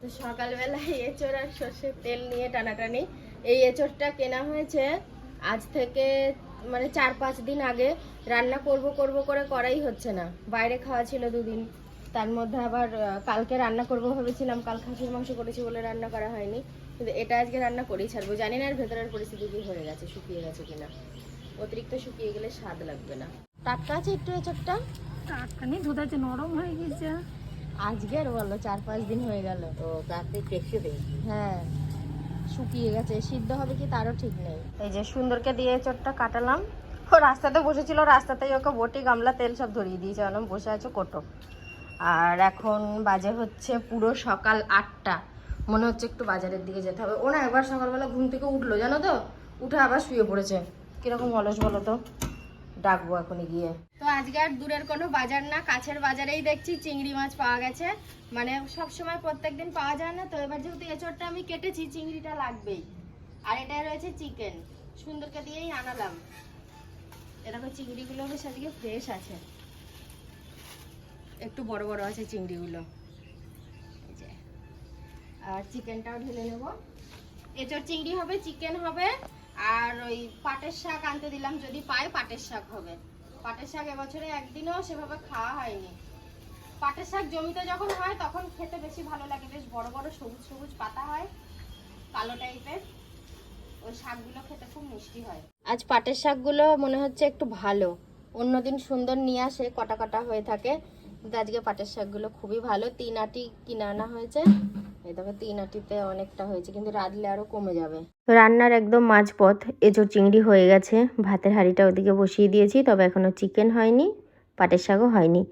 তো সকালবেলায় এঁচড় আর সর্ষের তেল নিয়ে টানাটানি। এই এঁচড়টা কেনা হয়েছে আজ থেকে মানে চার পাঁচ দিন আগে। রান্না করব করব করে করাই হচ্ছে না। বাইরে খাওয়া ছিল দুদিন। তার মধ্যে আবার কালকে রান্না করব ভেবেছিলাম, কাল খাসির মাংস করেছি বলে রান্না করা হয়নি। কিন্তু এটা আজকে রান্না করেই ছাড়বো। জানি না এর ভেতরের পরিস্থিতি কি হয়ে গেছে, শুকিয়ে গেছে কিনা। অতিরিক্ত শুকিয়ে গেলে স্বাদ লাগবে না। টাটকা আছে একটু এঁচড়টা? টাটকানি দুধ আছে, নরম হয়ে গেছে। আজকের বলো চার পাঁচ দিন হয়ে গেল। তো তাতে টেকসই হয়েছে হ্যাঁ শুকিয়ে গেছে। সিদ্ধ হবে কি তারও ঠিক নেই। এই যে সুন্দরকে দিয়ে চটটা কাটালাম ও রাস্তাতে বসেছিল রাস্তাতেই ওকে বটি গামলা তেল সব ধরিয়ে দিয়েছে। বললাম বসে আছে কোটো। আর এখন বাজে হচ্ছে পুরো সকাল আটটা। মনে হচ্ছে একটু বাজারের দিকে যেতে হবে। ও না একবার সকালবেলা ঘুম থেকে উঠল জানো তো? উঠে আবার শুয়ে পড়েছে। কীরকম অলস বলো তো? ডাকবো এখনই গিয়ে। তো আজকে আর দূরের কোনো বাজার না, কাছের বাজারেই দেখছি চিংড়ি মাছ পাওয়া গেছে। মানে সব সময় প্রত্যেকদিন পাওয়া যায় না, তো এবার যেহেতু এঁচড়টা আমি কেটেছি, চিংড়িটা লাগবেই। আর এটা রয়েছে চিকেন। সুন্দরকে দিয়েই আনালাম। এরকম চিংড়িগুলো বেশ আজকে ফ্রেশ আছে। একটু বড় বড় আছে চিংড়িগুলো। আর চিকেনটাও ঢেলে নেব। এঁচড় চিংড়ি হবে, চিকেন হবে। আর ওই পাটের শাক আনতে দিলাম, যদি পাই পাটের শাক হবে। পাটের শাক এবছরে একদিনও সেভাবে খাওয়া হয়নি। পাটের শাক জমিতে যখন হয়, তখন খেতে বেশি ভালো লাগে। বেশ বড় বড় সবুজ সবুজ পাতা হয়, কালো টাইপের ওই শাকগুলো খেতে খুব মিষ্টি হয়। আজ পাটের শাকগুলো মনে হচ্ছে একটু ভালো। অন্যদিন সুন্দর নিয়ে আসে, কটা কটা হয়ে থাকে। কিন্তু আজকে পাটের শাকগুলো খুবই ভালো। তিন আটি কিনে আনা হয়েছে। এই দেখো, তিন আটিতে অনেকটা হয়েছে, কিন্তু রাঁধলে আরও কমে যাবে। রান্নার একদম মাঝপথ এঁচোড় চিংড়ি হয়ে গেছে। ভাতের হাঁড়িটা ওদিকে বসিয়ে দিয়েছি, তবে এখনও চিকেন হয়নি, পাটের শাকও হয়নি।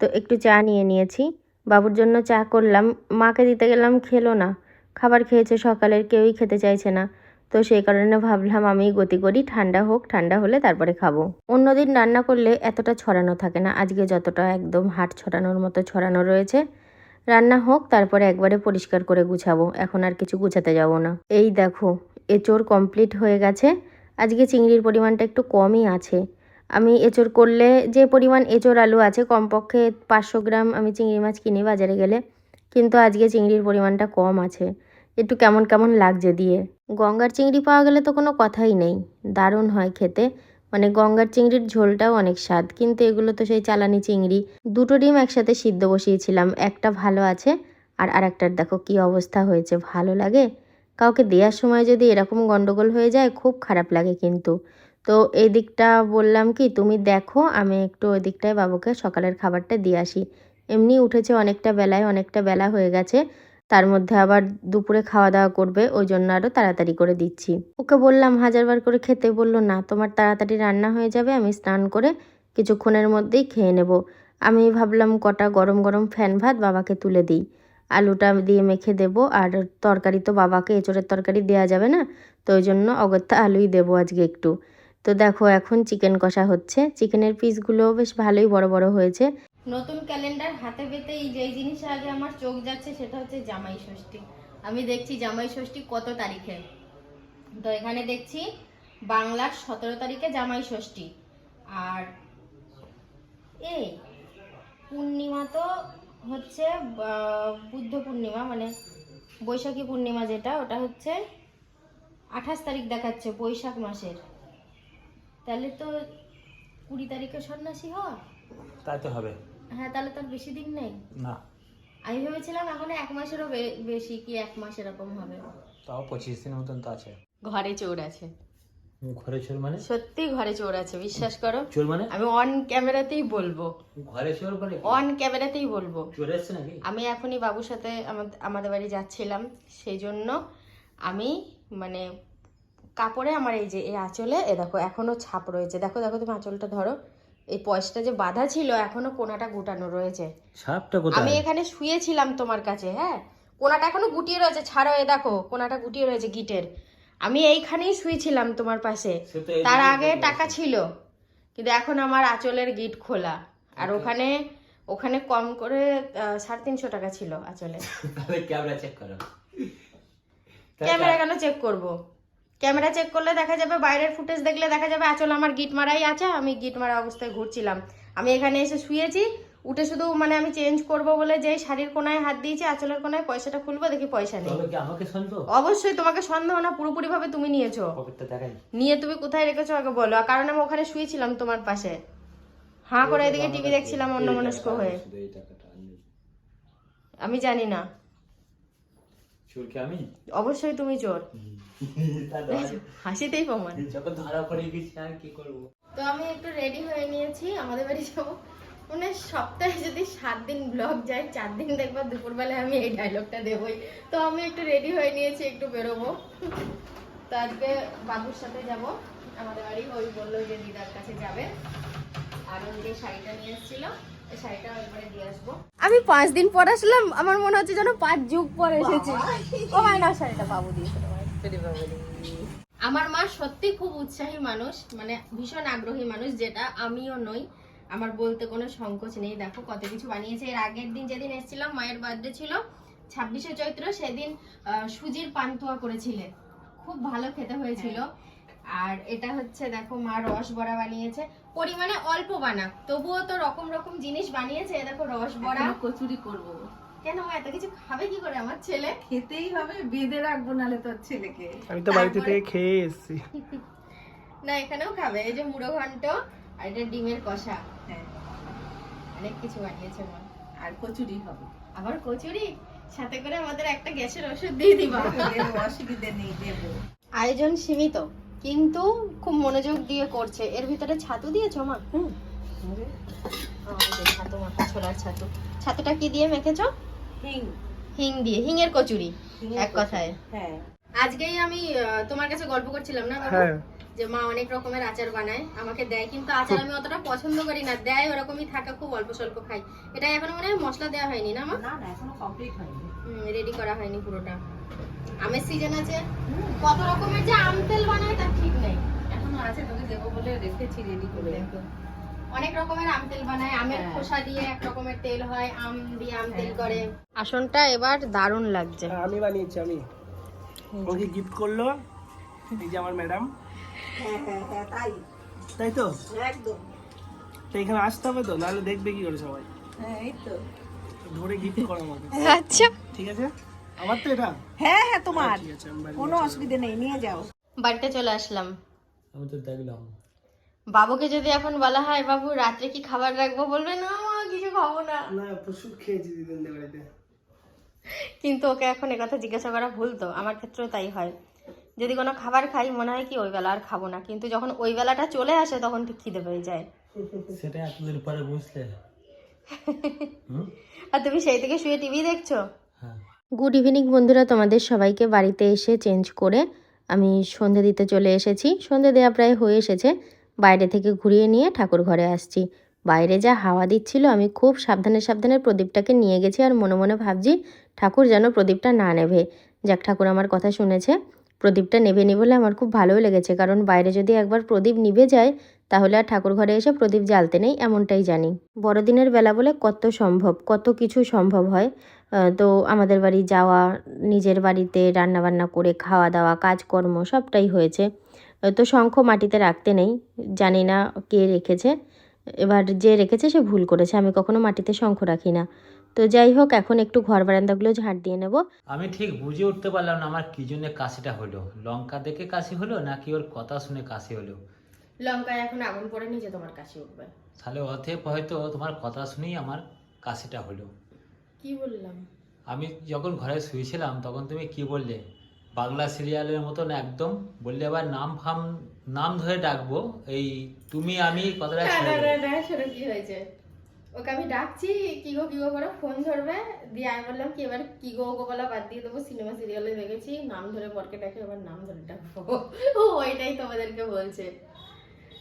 তো একটু চা নিয়ে নিয়েছি। বাবুর জন্য চা করলাম। মাকে দিতে গেলাম, খেলো না। খাবার খেয়েছে সকালের, কেউই খেতে চাইছে না। তো সেই কারণে ভাবলাম আমি গতি করি, ঠান্ডা হোক, ঠান্ডা হলে তারপরে খাব। অন্যদিন রান্না করলে এতটা ছড়ানো থাকে না, আজকে যতটা একদম হাট ছড়ানোর মতো ছড়ানো রয়েছে। রান্না হোক, তারপরে একবারে পরিষ্কার করে গুছাবো, এখন আর কিছু গুছাতে যাব না। এই দেখো, এঁচোড় কমপ্লিট হয়ে গেছে। আজকে চিংড়ির পরিমাণটা একটু কমই আছে। আমি এঁচোড় করলে যে পরিমাণ এঁচোড় আলু আছে, কমপক্ষে পাঁচশো গ্রাম আমি চিংড়ি মাছ কিনি বাজারে গেলে, কিন্তু আজকে চিংড়ির পরিমাণটা কম আছে। একটু কেমন কেমন লাগছে দিয়ে। গঙ্গার চিংড়ি পাওয়া গেলে তো কোনো কথাই নেই। দারুণ হয় খেতে। মানে গঙ্গার চিংড়ির ঝোলটাও অনেক স্বাদ। কিন্তু এগুলো তো সেই চালানি চিংড়ি। দুটো ডিম একসাথে সিদ্ধ বসিয়েছিলাম। একটা ভালো আছে আর আরেকটার দেখো কি অবস্থা হয়েছে। ভালো লাগে? কাউকে দেওয়ার সময় যদি এরকম গন্ডগোল হয়ে যায়, খুব খারাপ লাগে কিন্তু। তো এই দিকটা বললাম কি, তুমি দেখো, আমি একটু ওই দিকটায় বাবুকে সকালের খাবারটা দিয়ে আসি। এমনি উঠেছে অনেকটা বেলায়, অনেকটা বেলা হয়ে গেছে। তার মধ্যে আবার দুপুরে খাওয়া দাওয়া করবে, ওই জন্য আরও তাড়াতাড়ি করে দিচ্ছি। ওকে বললাম, হাজারবার করে খেতে। বলল, না, তোমার তাড়াতাড়ি রান্না হয়ে যাবে, আমি স্নান করে কিছুক্ষণের মধ্যেই খেয়ে নেব। আমি ভাবলাম, কটা গরম গরম ফ্যান ভাত বাবাকে তুলে দিই। আলুটা দিয়ে মেখে দেব, আর তরকারি তো বাবাকে, এঁচড়ের তরকারি দেওয়া যাবে না, তো ওই জন্য অগত্যা আলুই দেবো আজকে একটু। তো দেখো, এখন চিকেন কষা হচ্ছে। চিকেনের পিসগুলোও বেশ ভালোই বড় বড় হয়েছে। নতুন ক্যালেন্ডার হাতে পেতে এই যে জিনিস আগে আমার চোখ যাচ্ছে সেটা হচ্ছে জামাই ষষ্ঠী। আমি দেখছি জামাই ষষ্ঠী কত তারিখে? তো এখানে দেখছি বাংলার সতেরো তারিখে জামাই ষষ্ঠী। আর এই পূর্ণিমা তো হচ্ছে বুদ্ধ পূর্ণিমা মানে বৈশাখী পূর্ণিমা যেটা, ওটা হচ্ছে আঠাশ তারিখ দেখাচ্ছে, বৈশাখ মাসের। তাহলে তো কুড়ি তারিখে সন্ন্যাসী হওয়া? তাই তো হবে। হ্যাঁ তাহলে তো আর বেশি দিন নেই। না। আমি ভেবেছিলাম এখন এক মাসেরও বেশি কি এক মাস এরকম হবে। তাও পঁচিশ দিনের মতন তো আছে। ঘরে চোর আছে। ঘরে চোর মানে? সত্যি ঘরে চোর আছে বিশ্বাস করো। চোর মানে? আমি অন ক্যামেরাতেই বলব। ঘরে চোর মানে অন ক্যামেরাতেই বলব। চোর এসছে নাকি? আমি এখনই বাবুর সাথে আমাদের বাড়ি যাচ্ছিলাম সেই জন্য আমি মানে কাপড়ে আমার এই যে এই আঁচলে এ দেখো এখনও ছাপ রয়েছে। দেখো দেখো তুমি আঁচলটা ধরো। এই পয়সাটা যে বাঁধা ছিল এখনও কোনাটা গুটানো রয়েছে। সাপটা কোথায়? আমি এখানে শুয়েছিলাম তোমার কাছে হ্যাঁ? কোনাটা এখনও গুটিয়ে রয়েছে ছাড়ো এ দেখো কোনাটা গুটিয়ে রয়েছে গিটের। আমি এইখানেই শুয়েছিলাম তোমার পাশে। তার আগে টাকা ছিল কিন্তু এখন আমার আঁচলের গিট খোলা। আর ওখানে ওখানে কম করে সাড়ে তিনশো টাকা ছিল আঁচলে। ক্যামেরা চেক করো। ক্যামেরা কেন চেক করব? ক্যামেরা চেক করলে দেখা যাবে বাইরের ফুটেজ দেখলে দেখা যাবে আচল আমার গিট মারাই আছে আমি গিট মারা অবস্থায় ঘুরছিলাম। আমি এখানে এসে শুয়েছি উঠে শুধু মানে আমি চেঞ্জ করব বলে যে শাড়ির কোনায় হাত দিয়েছি আঁচলের কোনায় পয়সাটা খুলবো দেখি পয়সা নেই। অবশ্যই তোমাকে সন্দেহ না পুরোপুরি ভাবে তুমি নিয়েছো। নিয়ে তুমি কোথায় রেখেছো আগে বলো। কারণ আমি ওখানে শুয়েছিলাম তোমার পাশে। হাঁ করে এদিকে টিভি দেখছিলাম অন্য মনস্ক হয়ে। আমি জানি না। চোর কি আমি? অবশ্যই তুমি চোর। হাসিতেই প্রমাণ। যখন ধরা পড়ে গেছি আর কি করব? তো আমি একটু রেডি হয়ে নিয়েছি আমাদের বাড়ি যাব। মানে সপ্তাহে যদি সাত দিন ব্লগ যায় চার দিন দেখব দুপুরবেলায় আমি এই ডায়লগটা দেবই। তো আমি একটু রেডি হয়ে নিয়েছি একটু বেরোবো। তো আজকে বাবুর সাথে যাব। আমাদের বাড়ি ওই বলল যে দিদার কাছে যাবে। আর ওই যে শাড়িটা নিয়ে এসেছিল আমি পাঁচ দিন পর আসলাম আমার মনে হচ্ছে যেন পাঁচ যুগ পর এসেছি। ও মাইনা শাড়িটা বাবু আমার মা সত্যি খুব উৎসাহী মানুষ মানে ভীষণ আগ্রহী মানুষ যেটা আমিও নই। আমার বলতে কোনো সংকোচ নেই। দেখো কত কিছু বানিয়েছে। এর আগের দিন যেদিন এসেছিলাম মায়ের বার্থডে ছিল ছাব্বিশে চৈত্র সেদিন আহ, সুজির পান্তুয়া করেছিলে। খুব ভালো খেতে হয়েছিল। আর এটা হচ্ছে দেখো মা রস বড়া বানিয়েছে। পরিমাণে অল্প বানা তবুও তো রকম রকম জিনিস বানিয়েছে দেখো রস বড়া। এখনও কচুরি করব। কেন এত কিছু খাবে কি করে আমার ছেলে? খেতেই হবে বেঁধে রাখব নালে তোর ছেলেকে। আমি তো বাড়িতে থেকে খেয়ে এসেছি। না এখানেও খাবে এই যে মুড়ো ঘন্ট আর এটা ডিমের কষা। হ্যাঁ। অনেক কিছু বানিয়েছে মা। আর কচুরি হবে। আবার কচুরি? সাথে করে আমাদের একটা গ্যাসের ওষুধ দিয়ে দিবা অসুবিধে নেই দেবো। আয়োজন সীমিত। কিন্তু খুব মনোযোগ দিয়ে করছে। এর ভিতরে ছাতু দিয়েছ মা? হুম। ছাতু মাখা ছোলার ছাতু। ছাতুটা কি দিয়ে মেখেছো? হিং। হিং দিয়ে হিঙের কচুরি। এক কথায়। হ্যাঁ। আজকেই আমি আহ, তোমার কাছে গল্প করছিলাম না হ্যাঁ। যে মা অনেক রকমের আচার বানায় আমাকে দেয় কিন্তু আচার আমি অতটা পছন্দ করি না দেয় ওরকমই থাকা খুব অল্প স্বল্প খাই। এটা এখন মনে হয় মশলা দেওয়া হয়নি না মা? না না এখনও কমপ্লিট হয়নি। রেডি করা হয়নি পুরোটা। আমের সিজন আছে। কত রকমের যে আম তেল বানায় তার ঠিক নেই। এখনও আছে তোকে দেবো বলে রেখেছি রেডি করে। অনেক রকমের আম তেল বানায় আমের হ্যাঁ। খোসা দিয়ে এক রকমের তেল হয় আম দিয়ে আম তেল করে। আসনটা এবার দারুণ লাগছে। হ্যাঁ, আমি বানিয়েছি আমি। ওকে গিফট করল। এই যে আমার ম্যাডাম হ্যাঁ হ্যাঁ তাই। তাই তো? একদম। তো এখানে আসতে হবে তো? নাহলে দেখবে কি করে সবাই। হ্যাঁ এই তো। ধরে গিফট করো আমাকে। আচ্ছা। ঠিক আছে? আমার তো এটা? হ্যাঁ হ্যাঁ তোমার। বাড়ি কোনো অসুবিধে নেই নিয়ে যাও। বাড়িতে চলে আসলাম। আমি তো দেখলাম। বাবুকে যদি এখন বলা হয় বাবু রাত্রে কি খাবার রাখব? বলবে না মা কিছু খাব না। না প্রচুর খেয়েছি দিদিন বাড়িতে। কিন্তু ওকে এখন একথা জিজ্ঞাসা করা ভুল তো আমার ক্ষেত্রেও তাই হয়। যদি কোনো খাবার খাই মনে হয় কি ওই বেলা আর খাব না কিন্তু যখন ওই বেলাটা চলে আসে তখন ঠিক খিদে পেয়ে যায়। সেটা এতদিন পরে বুঝলে। আর তুমি সেই থেকে শুয়ে টিভি দেখছ? হ্যাঁ। গুড ইভিনিং বন্ধুরা তোমাদের সবাইকে বাড়িতে এসে চেঞ্জ করে আমি সন্ধে দিতে চলে এসেছি। সন্ধে দেওয়া প্রায় হয়ে এসেছে। বাইরে থেকে ঘুরিয়ে নিয়ে ঠাকুর ঘরে আসছি। বাইরে যা হাওয়া দিচ্ছিল আমি খুব সাবধানে সাবধানে প্রদীপটাকে নিয়ে গেছি আর মনে মনে ভাবছি ঠাকুর যেন প্রদীপটা না নেভে। যাক, ঠাকুর আমার কথা শুনেছে। প্রদীপটা নেবে নি বলে আমার খুব ভালোও লেগেছে, কারণ বাইরে যদি একবার প্রদীপ নিভে যায়, তাহলে আর ঠাকুর ঘরে এসে প্রদীপ জ্বালতে নেই, এমনটাই জানি। বড়দিনের বেলা বলে কত সম্ভব, কত কিছু সম্ভব হয়। তো আমাদের বাড়ি যাওয়া, নিজের বাড়িতে রান্নাবান্না করে খাওয়া দাওয়া কাজকর্ম সবটাই হয়েছে। তো শঙ্খ মাটিতে রাখতে নেই, জানি না কে রেখেছে। এবার যে রেখেছে সে ভুল করেছে আমি কখনো মাটিতে শঙ্খ রাখি না। তো যাই হোক এখন একটু ঘর বারান্দাগুলো ঝাড় দিয়ে নেব। আমি ঠিক বুঝে উঠতে পারলাম না আমার কি জন্য কাশিটা হলো। লঙ্কা দেখে কাশি হলো নাকি ওর কথা শুনে কাশি হলো? লঙ্কায় এখন আগুন পড়ে নিচে তোমার কাশি উঠবে। তাহলে অতএব হয়তো তোমার কথা শুনেই আমার কাশিটা হলো। কি বললাম? আমি যখন ঘরে শুয়েছিলাম তখন তুমি কি বললে? বাংলা সিরিয়ালের মতন একদম বললে আবার নাম ফাম নাম ধরে ডাকবো এই তুমি আমি কথাটা না, না, না, শোনো কি হয়েছে? ওকে আমি ডাকছি কি গো কি গো করে ফোন ধরবে? দিয়ে আমি বললাম কি এবার কি গো গো বলা বাদ দিয়ে দেবো সিনেমা সিরিয়ালে দেখেছি নাম ধরে বরকে ডাকে এবার নাম ধরে ডাকবো। ও ওইটাই তোমাদেরকে বলছে।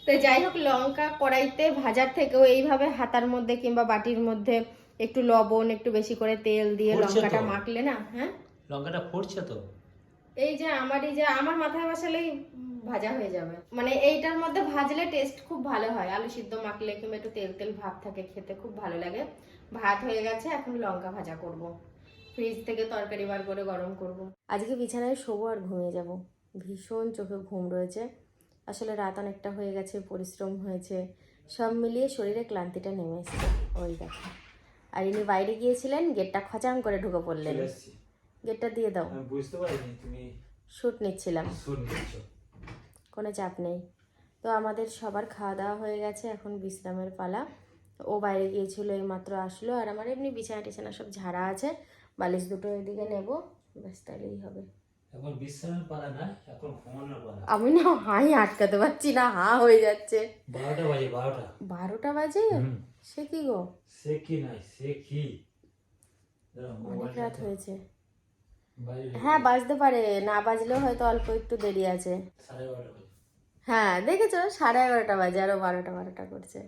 তো যাই হোক লঙ্কা কড়াইতে ভাজার থেকেও এইভাবে হাতার মধ্যে কিংবা বাটির মধ্যে একটু লবণ একটু বেশি করে তেল দিয়ে লঙ্কাটা মাখলে না হ্যাঁ? লঙ্কাটা ফুটছে তো? এই যে আমার এই যে আমার মাথায় বসালেই ভাজা হয়ে যাবে। মানে এইটার মধ্যে ভাজলে টেস্ট খুব ভালো হয়। আলু সিদ্ধ মাখলে কিংবা একটু তেল তেল ভাব থাকে খেতে খুব ভালো লাগে। ভাত হয়ে গেছে এখন লঙ্কা ভাজা করব। ফ্রিজ থেকে তরকারি বার করে গরম করব। আজকে বিছানায় শোবো আর ঘুমিয়ে যাব। ভীষণ চোখে ঘুম রয়েছে। আসলে রাত অনেকটা হয়ে গেছে পরিশ্রম হয়েছে। সব মিলিয়ে শরীরে ক্লান্তিটা নেমে এসেছে। ওই দেখো। আর ইনি বাইরে গিয়েছিলেন গেটটা খচাং করে ঢুকে পড়লেন। গেটটা দিয়ে দাও। আমি বুঝতে পারিনি তুমি শুট নিচ্ছিলাম। শুট নিচ্ছ। কোনো চাপ নেই। তো আমাদের সবার খাওয়া দাওয়া হয়ে গেছে এখন বিশ্রামের পালা। ও বাইরে গিয়েছিল এই মাত্র আসলো আর আমার এমনি বিছানা টিছানা সব ঝাড়া আছে বালিশ দুটো এদিকে নেব ব্যাস তাহলেই হবে। আমি না হাই আটকাতে পারছি না হা হয়ে যাচ্ছে। বারোটা বাজে বারোটা। বারোটা বাজে? সে কি গো? সে কি নাই সে কি? অনেক রাত হয়েছে। হ্যাঁ বাজতে পারে না বাজলেও হয়তো অল্প একটু দেরি আছে। সাড়ে বারোটা হ্যাঁ দেখেছ? সাড়ে এগারোটা বাজে আরও বারোটা বারোটা করছে।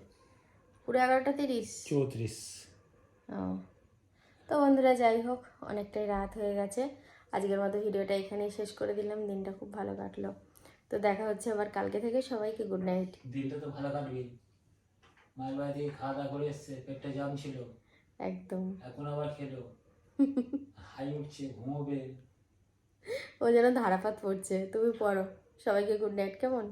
পুরো এগারোটা তিরিশ? চৌত্রিশ। ও। তো বন্ধুরা যাই হোক অনেকটাই রাত হয়ে গেছে। আজকের মতো ভিডিওটা এখানেই শেষ করে দিলাম। দিনটা খুব ভালো কাটলো। তো দেখা হচ্ছে আবার কালকে থেকে। সবাইকে গুড নাইট দিনটা তো ভালো কাটবি। মায়ের বাড়ি থেকে খাওয়া দাওয়া করে এসছে পেটটা জাম ছিল। একদম। এখন আবার খেলো। হাই উঠছে ঘুমোবে। ও যেন ধারাপাত পড়ছে। তুমি পড়ো। সবাইকে গুড নাইট কেমন?